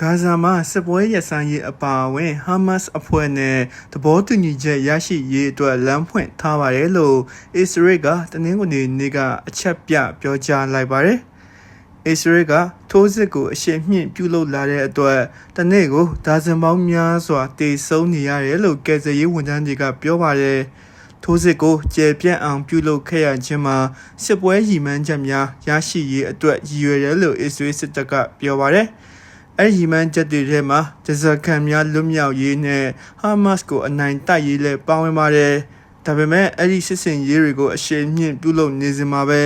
ဂါဇာမှာစစ်ပွဲရပ်ဆိုင်းရေးအပါအဝင်ဟာမတ်စ်အဖွဲ့နဲ့သဘောတူညီချက်ရရှိရေးအတွက်လမ်းဖွင့်ထားပါတယ်လို့အစ္စရေးကတနင်္ဂနွေနေ့ကအချက်ပြပြောကြားလိုက်ပါတယ်။အစ္စရေးကထိုးစစ်ကိုအရှိန်မြင့်ပြုလုပ်လာတဲ့အတွက်တနေ့ကိုဒါဇင်ပေါင်းများစွာတေဆုံးနေရတယ်လို့ကယ်ဆယ်ရေးဝန်ထမ်းတွေကပြောပါတယ်။ထိုးစစ်ကိုကျေပြန့်အောင်ပြုလုပ်ခဲ့ရခြင်းမှာစစ်ပွဲရည်မှန်းချက်များရရှိရေးအတွက်ရည်ရွယ်တယ်လို့အစ္စရေးစစ်တပ်ကပြောပါတယ်။ အဲ့ဒီမှန်ချက်တွေထဲမှာဂျဇခံများလွတ်မြောက်ရေးနဲ့ဟာမတ်စ်ကိုအနိုင်တိုက်ရေးလည်းပါဝင်ပါတယ်။ဒါပေမဲ့အဲ့ဒီစစ်စင်ရေးတွေကိုအရှိန်မြင့်ပြုလုပ်နေစမှာပဲ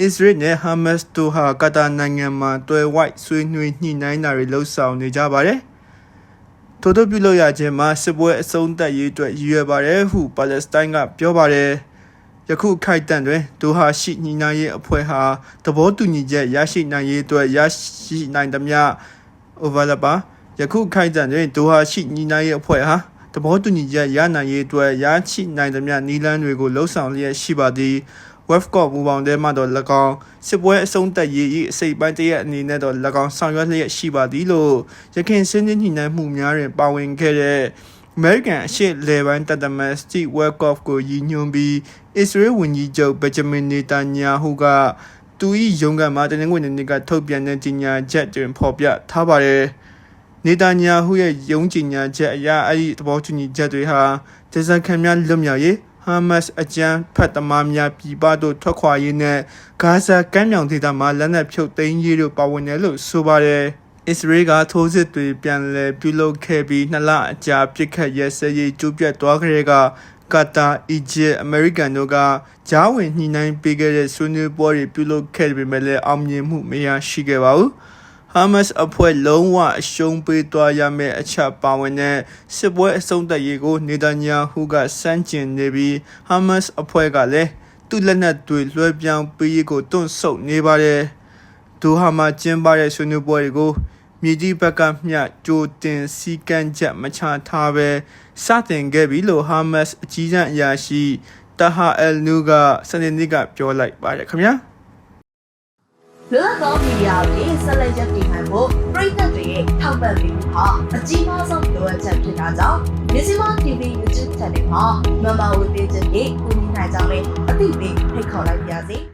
အစ္စရေးနဲ့ဟာမတ်စ်တို့ဟာကာတာနိုင်ငံမှာတွဲဝိုက်ဆွေးနွေးညှိနှိုင်းတာတွေလှုပ်ဆောင်နေကြပါတယ်။ထို့သောပြုလုပ်ရခြင်းမှာစစ်ပွဲအဆုံးသတ်ရေးအတွက်ရည်ရွယ်ပါတယ်ဟုပါလက်စတိုင်းကပြောပါတယ်။ယခုခိုက်တန့်တွင်ဒိုဟာရှိညီနိုင်ရေးအဖွဲ့ဟာသဘောတူညီချက်ရရှိနိုင်ရေးအတွက်ရရှိနိုင်သမျှ overlapper ယခုခိုက်တန့်တွင်ဒိုဟာရှိညီနိုင်ရေးအဖွဲ့ဟာသဘောတူညီချက်ရနိုင်ရေးအတွက်ရရှိနိုင်သမျှနည်းလမ်းတွေကိုလှုံ့ဆော်လျက်ရှိပါသည် webcom မူပေါင်းထဲမှတော့၎င်းစစ်ပွဲအဆုံးသတ်ရေး၏အစိပ်ပိုင်းတစ်ရက်အနေနဲ့တော့၎င်းဆောင်ရွက်လျက်ရှိပါသည်လို့ရခင်စင်းချင်းညီနိုင်မှုများတွင်ပါဝင်ခဲ့တဲ့ American အရှေ့လေပိုင်းတပ်သမန် Steve Witkoff ကိုရည်ညွှန်းပြီး Israel ဝန်ကြီးချုပ် Benjamin Netanyahu က သူ၏ရုံးခန်းမှာတနင်္ဂနွေနေ့ကထုတ်ပြန်တဲ့ကြေညာချက်တွင်ဖော်ပြထားပါတယ်။နေတန်ညာဟုရဲ့ယုံကြည်ညာချက်အရအဲ့ဒီသဘောတူညီချက်တွေဟာဒေဇခံများလွတ်မြောက်ရေးဟာမတ်စ်အကြမ်းဖက်သမားများပြည်ပသို့ထွက်ခွာရေးနဲ့ဂါဇာကမ်းမြောင်ဒေသမှာလက်နက်ဖြုတ်သိမ်းရေးတို့ပါဝင်တယ်လို့ဆိုပါတယ်။အစ္စရေးကထိုးစစ်တွေပြန်လည်ပြုလုပ်ခဲ့ပြီးနှစ်လအကြာပြစ်ခတ်ရဲစဲရေးကျူးပြတ်သွားကြတဲ့က ကာတာ၊အီဂျစ်၊အမေရိကန်တို့ကဂျားဝင်ညှိနှိုင်းပေးခဲ့တဲ့ဆွေးနွေးပွဲတွေပြုလုပ်ခဲ့ပေမဲ့လည်းအောင်မြင်မှုမရရှိခဲ့ပါဘူး။ဟာမတ်စ်အဖွဲ့လုံးဝအရှုံးပေးသွားရမယ့်အချက်ပါဝင်တဲ့စစ်ပွဲအဆုံးသတ်ရေးကိုနေတန်ညာဟုကစန့်ကျင်နေပြီးဟာမတ်စ်အဖွဲ့ကလည်းသူ့လက်နက်တွေလွှဲပြောင်းပေးရေးကိုတွန့်ဆုတ်နေပါတယ်။ဒိုဟာမှာကျင်းပတဲ့ဆွေးနွေးပွဲတွေကို မြေကြီးဘက်ကမျှကြိုတင်စီကံချက်မချထားဘဲစတင်ခဲ့ပြီလို့ဟာမတ်စ်အကြီးအအရာရှိတာဟာအယ်နူကစနေနေ့ကပြောလိုက်ပါတယ်ခင်ဗျာ။လွတ်လပ်သောမီဒီယာတွေဆက်လက်ရပ်တည်နိုင်ဖို့ပြည်သက်တွေရဲ့ထောက်ပံ့ပေးမှုဟာအကြီးမားဆုံးလိုအပ်ချက်ဖြစ်တာကြောင့်မြစီမ TV YouTube Channel မှာမမဝေပေးခြင်းဖြင့်ကူညီနိုင်ကြောင်းလည်းအသိပေးဖိတ်ခေါ်လိုက်ပါရစေ။